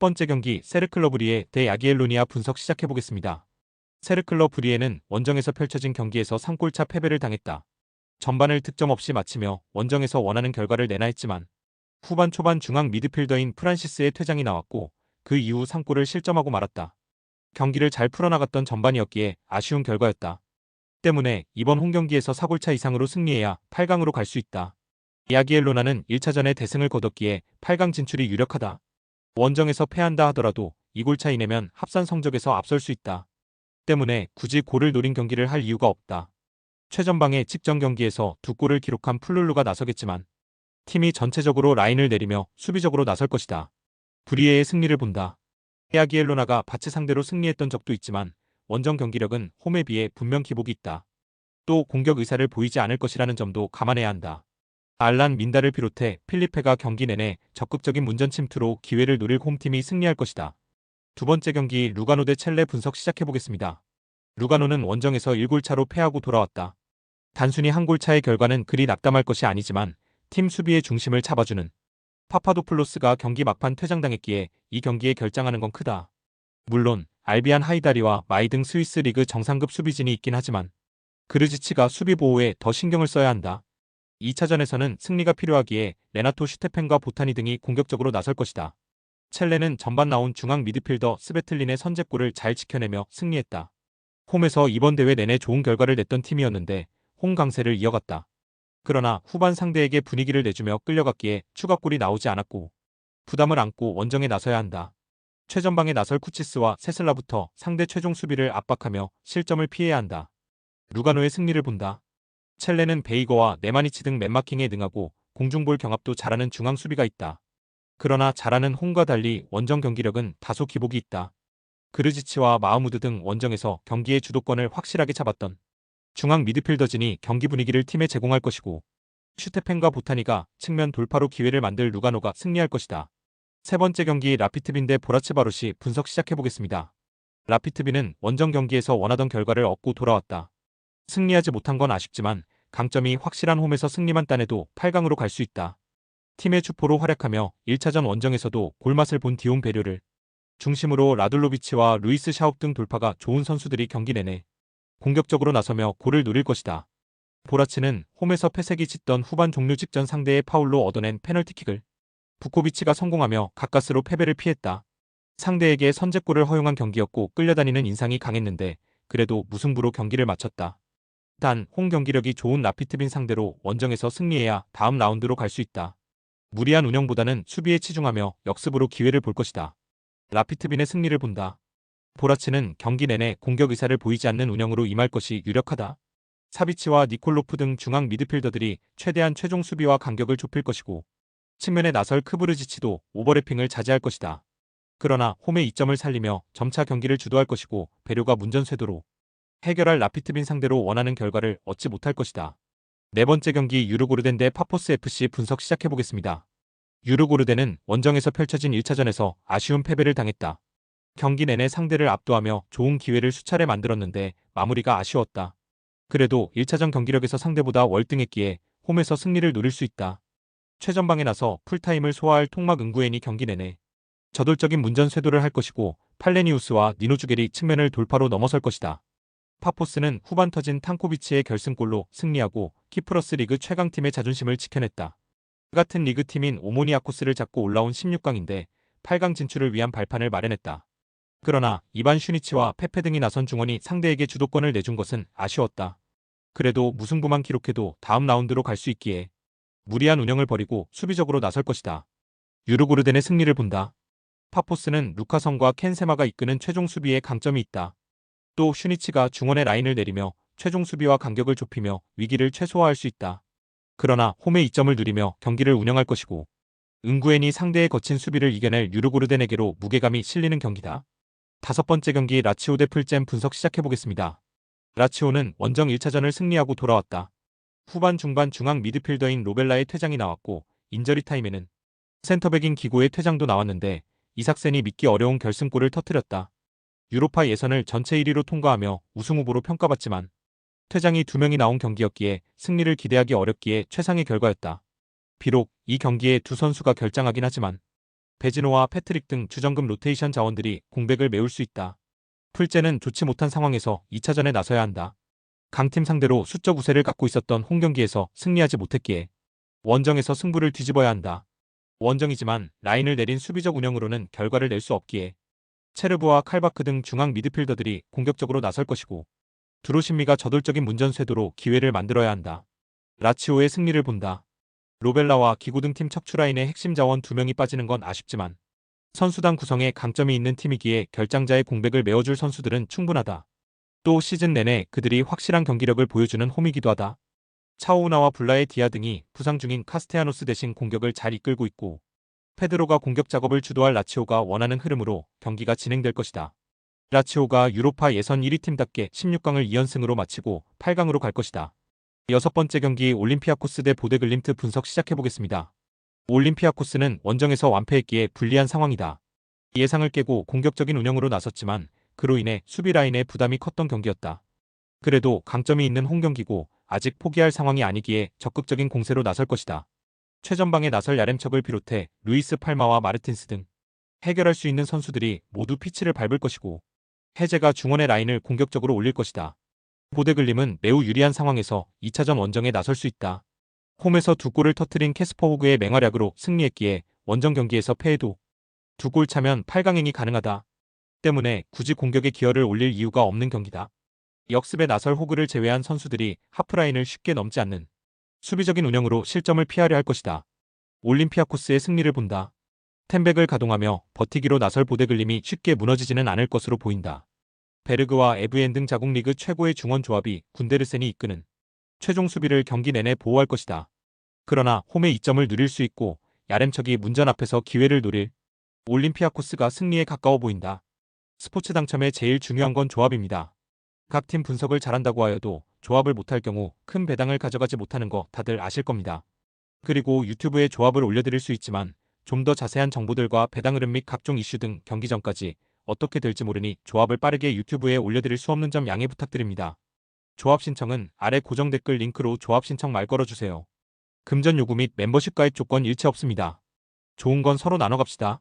번째 경기 세르클러 브리에 대 야기엘로니아 분석 시작해보겠습니다. 세르클러 브리에는 원정에서 펼쳐진 경기에서 3골차 패배를 당했다. 전반을 득점 없이 마치며 원정에서 원하는 결과를 내나 했지만 후반 초반 중앙 미드필더인 프란시스의 퇴장이 나왔고 그 이후 3골을 실점하고 말았다. 경기를 잘 풀어나갔던 전반이었기에 아쉬운 결과였다. 때문에 이번 홈경기에서 4골차 이상으로 승리해야 8강으로 갈 수 있다. 야기엘로나는 1차전에 대승을 거뒀기에 8강 진출이 유력하다. 원정에서 패한다 하더라도 2골차 이내면 합산 성적에서 앞설 수 있다. 때문에 굳이 골을 노린 경기를 할 이유가 없다. 최전방의 직전 경기에서 두 골을 기록한 플룰루가 나서겠지만 팀이 전체적으로 라인을 내리며 수비적으로 나설 것이다. 브리에의 승리를 본다. 야기엘로나가 바체 상대로 승리했던 적도 있지만 원정 경기력은 홈에 비해 분명 기복이 있다. 또 공격 의사를 보이지 않을 것이라는 점도 감안해야 한다. 알란 민다를 비롯해 필리페가 경기 내내 적극적인 문전 침투로 기회를 노릴 홈팀이 승리할 것이다. 두 번째 경기 루가노 대 첼레 분석 시작해보겠습니다. 루가노는 원정에서 1골 차로 패하고 돌아왔다. 단순히 한 골 차의 결과는 그리 낙담할 것이 아니지만 팀 수비의 중심을 잡아주는 파파도플로스가 경기 막판 퇴장당했기에 이 경기에 결장하는 건 크다. 물론 알비안 하이다리와 마이 등 스위스 리그 정상급 수비진이 있긴 하지만 그르지치가 수비 보호에 더 신경을 써야 한다. 2차전에서는 승리가 필요하기에 레나토 슈테펜과 보타니 등이 공격적으로 나설 것이다. 첼레는 전반 나온 중앙 미드필더 스베틀린의 선제골을 잘 지켜내며 승리했다. 홈에서 이번 대회 내내 좋은 결과를 냈던 팀이었는데 홈 강세를 이어갔다. 그러나 후반 상대에게 분위기를 내주며 끌려갔기에 추가골이 나오지 않았고 부담을 안고 원정에 나서야 한다. 최전방에 나설 쿠치스와 세슬라부터 상대 최종 수비를 압박하며 실점을 피해야 한다. 루가노의 승리를 본다. 첼레는 베이거와 네마니치 등 맨마킹에 능하고 공중볼 경합도 잘하는 중앙 수비가 있다. 그러나 잘하는 홈과 달리 원정 경기력은 다소 기복이 있다. 그르지치와 마우무드 등 원정에서 경기의 주도권을 확실하게 잡았던 중앙 미드필더진이 경기 분위기를 팀에 제공할 것이고 슈테펜과 보타니가 측면 돌파로 기회를 만들 루가노가 승리할 것이다. 세 번째 경기 라피트빈 대 보라츠바롯이 분석 시작해보겠습니다. 라피트빈은 원정 경기에서 원하던 결과를 얻고 돌아왔다. 승리하지 못한 건 아쉽지만 강점이 확실한 홈에서 승리만 따내도 8강으로 갈 수 있다. 팀의 주포로 활약하며 1차전 원정에서도 골맛을 본 디온 베료를 중심으로 라둘로비치와 루이스 샤욱 등 돌파가 좋은 선수들이 경기 내내 공격적으로 나서며 골을 노릴 것이다. 보라치는 홈에서 패색이 짙던 후반 종료 직전 상대의 파울로 얻어낸 페널티킥을 부코비치가 성공하며 가까스로 패배를 피했다. 상대에게 선제골을 허용한 경기였고 끌려다니는 인상이 강했는데 그래도 무승부로 경기를 마쳤다. 단, 홈 경기력이 좋은 라피트빈 상대로 원정에서 승리해야 다음 라운드로 갈 수 있다. 무리한 운영보다는 수비에 치중하며 역습으로 기회를 볼 것이다. 라피트빈의 승리를 본다. 보라치는 경기 내내 공격 의사를 보이지 않는 운영으로 임할 것이 유력하다. 사비치와 니콜로프 등 중앙 미드필더들이 최대한 최종 수비와 간격을 좁힐 것이고 측면에 나설 크브르지치도 오버래핑을 자제할 것이다. 그러나 홈의 이점을 살리며 점차 경기를 주도할 것이고 배료가 문전쇄도로 해결할 라피트빈 상대로 원하는 결과를 얻지 못할 것이다. 네 번째 경기 유르고르덴 대 파포스 FC 분석 시작해보겠습니다. 유르고르덴은 원정에서 펼쳐진 1차전에서 아쉬운 패배를 당했다. 경기 내내 상대를 압도하며 좋은 기회를 수차례 만들었는데 마무리가 아쉬웠다. 그래도 1차전 경기력에서 상대보다 월등했기에 홈에서 승리를 노릴 수 있다. 최전방에 나서 풀타임을 소화할 통막 응구엔이 경기 내내 저돌적인 문전 쇄도를 할 것이고 팔레니우스와 니노주겔이 측면을 돌파로 넘어설 것이다. 파포스는 후반 터진 탕코비치의 결승골로 승리하고 키프러스 리그 최강팀의 자존심을 지켜냈다. 같은 리그 팀인 오모니아코스를 잡고 올라온 16강인데 8강 진출을 위한 발판을 마련했다. 그러나 이반 슈니치와 페페 등이 나선 중원이 상대에게 주도권을 내준 것은 아쉬웠다. 그래도 무승부만 기록해도 다음 라운드로 갈 수 있기에 무리한 운영을 버리고 수비적으로 나설 것이다. 유르고르덴의 승리를 본다. 파포스는 루카성과 켄세마가 이끄는 최종 수비에 강점이 있다. 또 슈니치가 중원의 라인을 내리며 최종 수비와 간격을 좁히며 위기를 최소화할 수 있다. 그러나 홈의 이점을 누리며 경기를 운영할 것이고 응구엔이 상대의 거친 수비를 이겨낼 유르고르덴에게로 무게감이 실리는 경기다. 다섯 번째 경기 라치오 대 풀잼 분석 시작해보겠습니다. 라치오는 원정 1차전을 승리하고 돌아왔다. 후반 중반 중앙 미드필더인 로벨라의 퇴장이 나왔고 인저리 타임에는 센터백인 기고의 퇴장도 나왔는데 이삭센이 믿기 어려운 결승골을 터뜨렸다. 유로파 예선을 전체 1위로 통과하며 우승 후보로 평가받지만 퇴장이 두 명이 나온 경기였기에 승리를 기대하기 어렵기에 최상의 결과였다. 비록 이 경기에 두 선수가 결장하긴 하지만 베지노와 패트릭 등 주전급 로테이션 자원들이 공백을 메울 수 있다. 풀제는 좋지 못한 상황에서 2차전에 나서야 한다. 강팀 상대로 수적 우세를 갖고 있었던 홈경기에서 승리하지 못했기에 원정에서 승부를 뒤집어야 한다. 원정이지만 라인을 내린 수비적 운영으로는 결과를 낼 수 없기에 체르브와 칼바크 등 중앙 미드필더들이 공격적으로 나설 것이고 드로신미가 저돌적인 문전 쇄도로 기회를 만들어야 한다. 라치오의 승리를 본다. 로벨라와 기구 등 팀 척추 라인의 핵심 자원 두 명이 빠지는 건 아쉽지만 선수단 구성에 강점이 있는 팀이기에 결장자의 공백을 메워줄 선수들은 충분하다. 또 시즌 내내 그들이 확실한 경기력을 보여주는 홈이기도 하다. 차오우나와 블라의 디아 등이 부상 중인 카스테아노스 대신 공격을 잘 이끌고 있고 페드로가 공격 작업을 주도할 라치오가 원하는 흐름으로 경기가 진행될 것이다. 라치오가 유로파 예선 1위 팀답게 16강을 2연승으로 마치고 8강으로 갈 것이다. 여섯 번째 경기 올림피아코스 대 보데글림트 분석 시작해보겠습니다. 올림피아코스는 원정에서 완패했기에 불리한 상황이다. 예상을 깨고 공격적인 운영으로 나섰지만 그로 인해 수비 라인에 부담이 컸던 경기였다. 그래도 강점이 있는 홈경기고 아직 포기할 상황이 아니기에 적극적인 공세로 나설 것이다. 최전방에 나설 야렘척을 비롯해 루이스 팔마와 마르틴스 등 해결할 수 있는 선수들이 모두 피치를 밟을 것이고 해제가 중원의 라인을 공격적으로 올릴 것이다. 보데글림은 매우 유리한 상황에서 2차전 원정에 나설 수 있다. 홈에서 두 골을 터트린 캐스퍼 호그의 맹활약으로 승리했기에 원정 경기에서 패해도 두 골 차면 8강행이 가능하다. 때문에 굳이 공격에 기여를 올릴 이유가 없는 경기다. 역습에 나설 호그를 제외한 선수들이 하프라인을 쉽게 넘지 않는 수비적인 운영으로 실점을 피하려 할 것이다. 올림피아코스의 승리를 본다. 템백을 가동하며 버티기로 나설 보데글림이 쉽게 무너지지는 않을 것으로 보인다. 베르그와 에브엔 등 자국 리그 최고의 중원 조합이 군데르센이 이끄는 최종 수비를 경기 내내 보호할 것이다. 그러나 홈의 이점을 누릴 수 있고 야렘척이 문전 앞에서 기회를 노릴 올림피아코스가 승리에 가까워 보인다. 스포츠 당첨에 제일 중요한 건 조합입니다. 각 팀 분석을 잘한다고 하여도 조합을 못할 경우 큰 배당을 가져가지 못하는 거 다들 아실 겁니다. 그리고 유튜브에 조합을 올려드릴 수 있지만 좀 더 자세한 정보들과 배당 흐름 및 각종 이슈 등 경기 전까지 어떻게 될지 모르니 조합을 빠르게 유튜브에 올려드릴 수 없는 점 양해 부탁드립니다. 조합 신청은 아래 고정 댓글 링크로 조합 신청 말 걸어주세요. 금전 요구 및 멤버십 가입 조건 일체 없습니다. 좋은 건 서로 나눠 갑시다.